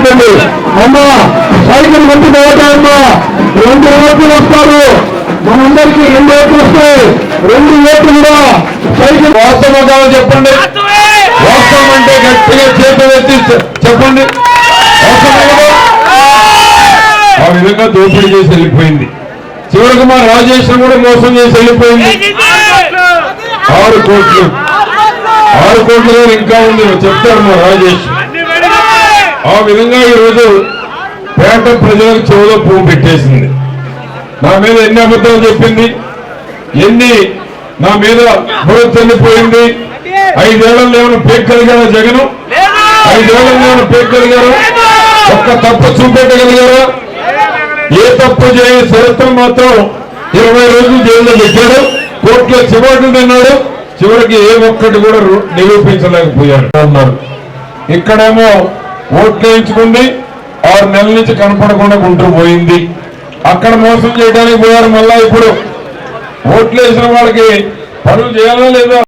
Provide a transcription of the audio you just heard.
ఉంటుంది. అమ్మా సైకిల్ గుర్తు పోతాయమ్మా రెండు ఓట్లు వస్తారు మనందరికీ రెండు ఓట్లు వస్తాయి? రెండు ఓట్లు కూడా సైకిల్ వాస్తవంగా చెప్పండి. వాస్తవం అంటే గట్టిగా చేతులు ఎత్తి చెప్పండి. ఆ విధంగా దోపిడీ చేసి వెళ్ళిపోయింది. చివరికి మా రాజేశ్వరం కూడా మోసం చేసి వెళ్ళిపోయింది. ఆరు కోట్లు. ఆరు కోట్ల ఇంకా ఉంది. చెప్తారు మా రాజేశ్వరం. ఆ విధంగా ఈరోజు పేట ప్రజలకు చెవులో పువ్వు పెట్టేసింది. నా మీద ఎన్ని అబద్ధాలు చెప్పింది? ఎన్ని నా మీద బుర్ర చెల్లిపోయింది? ఐదేళ్ళలో ఏమైనా పేక్ పేక్కలిగారా జగన్? ఐదేళ్ళలో ఏమైనా పేక్కలిగారా ఒక్క తప్పు చూపెట్టగలిగారా? ఏ తప్పు చేయని చరిత్ర మాత్రం ఇరవై రోజులు జైల్లో పెట్టాడు. కోర్టులో చివరికి తిన్నాడు చివరికి ఏ ఒక్కటి కూడా నిరూపించలేకపోయారు నిరూపించలేకపోయాడు. అన్నారు. ఇక్కడేమో ఓట్లు వేయించుకుంది ఆరు నెలల నుంచి కనపడకుండా ఉంటూ పోయింది. అక్కడ మోసం చేయడానికి పోయారు మళ్ళా ఇప్పుడు. ఓట్లు వేసిన వాళ్ళకి పనులు చేయాలా లేదా?